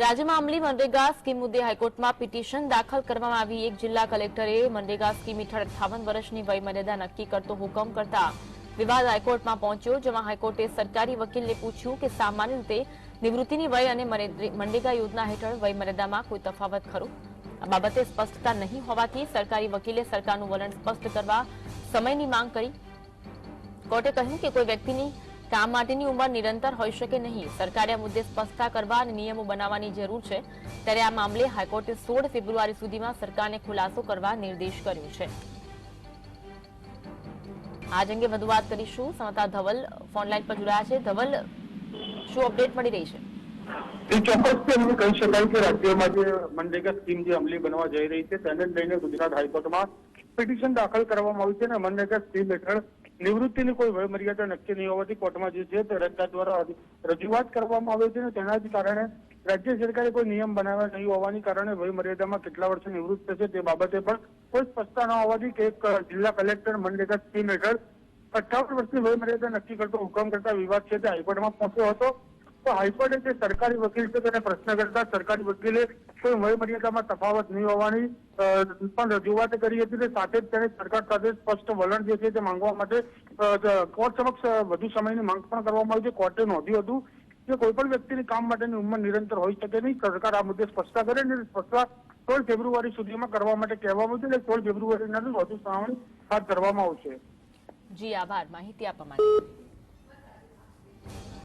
રાજ્યમાં અમલી મનરેગા સ્કીમ મુદ્દે હાઈકોર્ટમાં પિટિશન દાખલ કરવામાં આવી. એક જિલ્લા કલેક્ટરે મનરેગા સ્કીમ હેઠળ અઠાવન વર્ષની વયમર્યાદા નક્કી કરતો હુકમ કરતા વિવાદ હાઈકોર્ટમાં પહોંચ્યો, જેમાં હાઈકોર્ટે સરકારી વકીલને પૂછ્યું કે સામાન્ય રીતે નિવૃત્તિની વય અને મનરેગા યોજના હેઠળ વયમર્યાદામાં કોઈ તફાવત ખરો? આ બાબતે સ્પષ્ટતા નહીં હોવાથી સરકારી વકીલે સરકારનું વલણ સ્પષ્ટ કરવા સમયની માંગ કરી. કોર્ટે કહ્યું કે કોઈ વ્યક્તિની કામ માટેની ઉંમર નિરંતર હોઈ શકે નહીં. સરકારે આ મુદ્દે સ્પષ્ટતા કરવા અને નિયમો બનાવવાની જરૂર છે. ત્યારે આ મામલે હાઈકોર્ટે સોળ ફેબ્રુઆરી સુધીમાં સરકારને ખુલાસો કરવા નિર્દેશ કર્યો છે. આજ અંગે વધુ વાત કરીશું. સમતા ધવલ ફોનલાઈન પર જોડાયા છે. ધવલ, શું અપડેટ મળી રહી છે? એ ચોક્કસથી જે અમલી બનવા જઈ રહી છે પિટિશન દાખલ કરવામાં આવી છે અને મનરેગા સ્કીમ હેઠળ નિવૃત્તિની કોઈ વયમર્યાદા નક્કી નહીં હોવાથી કોર્ટમાં જે છે તે રજૂઆત દ્વારા રજૂઆત કરવામાં આવે છે અને તેના જ કારણે રાજ્ય સરકારે કોઈ નિયમ બનાવ્યા નહીં હોવાની કારણે વયમર્યાદામાં કેટલા વર્ષે નિવૃત્ત થશે તે બાબતે પણ કોઈ સ્પષ્ટતા ન હોવાથી કે એક જિલ્લા કલેક્ટર, મનરેગા સ્કીમ હેઠળ અઠાવન વર્ષની વયમર્યાદા નક્કી કરતો હુકમ કરતા વિવાદ છે તે હાઈકોર્ટમાં પહોંચ્યો હતો. તો હાઈકોર્ટે જે સરકારી વકીલ છે તેને પ્રશ્ન કરતા સરકારી વકીલે કોઈ વયમર્યાદામાં તફાવત નહીં હોવાની પણ રજૂઆત કરી હતી સાથે જ તેને સરકાર સાથે સ્પષ્ટ વલણ જે છે તે માંગવા માટે કોર્ટ સમક્ષ વધુ સમયની માંગ પણ કરવામાં આવી છે. કોર્ટે નોંધ્યું હતું કે કોઈ પણ વ્યક્તિની કામ માટેની ઉંમર નિરંતર હોઈ શકે નહીં. સરકાર આ મુદ્દે સ્પષ્ટતા કરે અને સ્પષ્ટતા સોળ ફેબ્રુઆરી સુધીમાં કરવા માટે કહેવામાં આવ્યું અને સોળ ફેબ્રુઆરીના વધુ સુનાવણી હાથ ધરવામાં આવશે. જી, આભાર. માહિતી આપવા માટે.